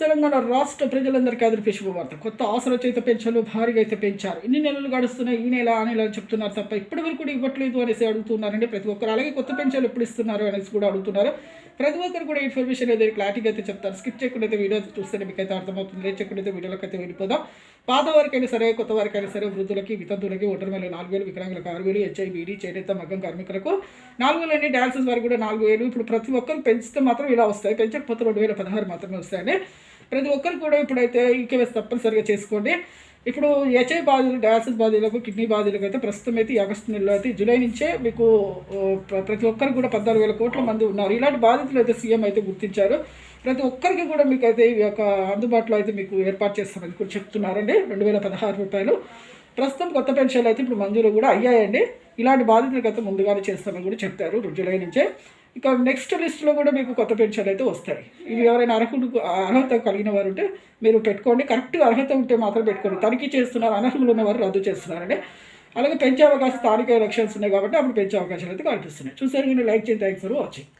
తెలంగాణ రాష్ట్ర ప్రజలందరికీ అదిరిపే శుభవార్త. కొత్త ఆసరా చేత పెన్షన్లు భారీగా అయితే పెంచారు. ఇన్ని నెలలు గడుస్తున్నాయి. ఈ నెల ఆ నెల అని చెప్తున్నారు తప్ప ఇప్పటి వరకు కూడా ఇవ్వట్లేదు అనేసి అడుగుతున్నారండి ప్రతి ఒక్కరు. అలాగే కొత్త పెన్షన్లు ఎప్పుడు ఇస్తున్నారు అనేసి కూడా అడుగుతున్నారు. ప్రతి ఒక్కరు కూడా ఇన్ఫర్మేషన్ అయితే క్లారిటీగా అయితే చెప్తారు. స్కిప్ చేయకుండా అయితే వీడియో చూస్తేనే మీకు అయితే అర్థమవుతుంది లేదు అయితే వీడియోలోకి అయితే వెళ్ళిపోదాం. పాత వారికైనా సరే కొత్త వారికైనా సరే వృద్ధులకి వితంతులకి ఓటర్ వేలు నాలుగు వేలు వికలాంగులకు ఆరు వేలు హెచ్ఐ బీడీ చేనేత మగ్గం కార్మికులకు నాలుగు వేలు అండి. డాన్సెస్ వారికి కూడా నాలుగు వేలు. ఇప్పుడు ప్రతి ఒక్కరు పెంచితే మాత్రం ఇలా వస్తాయి. పెంచకపోతే రెండు వేల పదహారు మాత్రమే వస్తాయండి. ప్రతి ఒక్కరు కూడా ఇప్పుడైతే ఈకేఎస్ తప్పనిసరిగా చేసుకోండి. ఇప్పుడు హెచ్ఐ బాధితులు డయాలసిస్ బాధితులకు కిడ్నీ బాధితులకు అయితే ప్రస్తుతం అయితే ఈ ఆగస్టు నెలలో అయితే జూలై నుంచే మీకు ప్రతి ఒక్కరు కూడా పద్నాలుగు వేల కోట్ల మంది ఉన్నారు. ఇలాంటి బాధితులు అయితే సీఎం అయితే గుర్తించారు. ప్రతి ఒక్కరికి కూడా మీకు అయితే ఈ యొక్క అందుబాటులో అయితే మీకు ఏర్పాటు చేస్తామని కూడా చెప్తున్నారండి. రెండు వేల పదహారు రూపాయలు. ప్రస్తుతం కొత్త పెన్షన్లు అయితే ఇప్పుడు మంజూరు కూడా అయ్యాయండి. ఇలాంటి బాధితులకు అయితే ముందుగానే చేస్తామని కూడా చెప్పారు. జూలై నుంచే ఇక నెక్స్ట్ లిస్ట్లో కూడా మీకు కొత్త పెన్షన్లు అయితే వస్తాయి. ఇవి ఎవరైనా అర్హుడు అర్హత కలిగిన వారు ఉంటే మీరు పెట్టుకోండి. కరెక్ట్గా అర్హత ఉంటే మాత్రం పెట్టుకోండి. తనిఖీ చేస్తున్నారు అనర్హులు ఉన్నవారు రద్దు చేస్తున్నారంటే అలాగే పెంచే అవకాశం స్థానిక ఎలక్షన్స్ ఉన్నాయి కాబట్టి అప్పుడు పెంచే అవకాశాలు అయితే కనిపిస్తున్నాయి. చూసారు నేను లైక్ చేయండి. Thanks for watching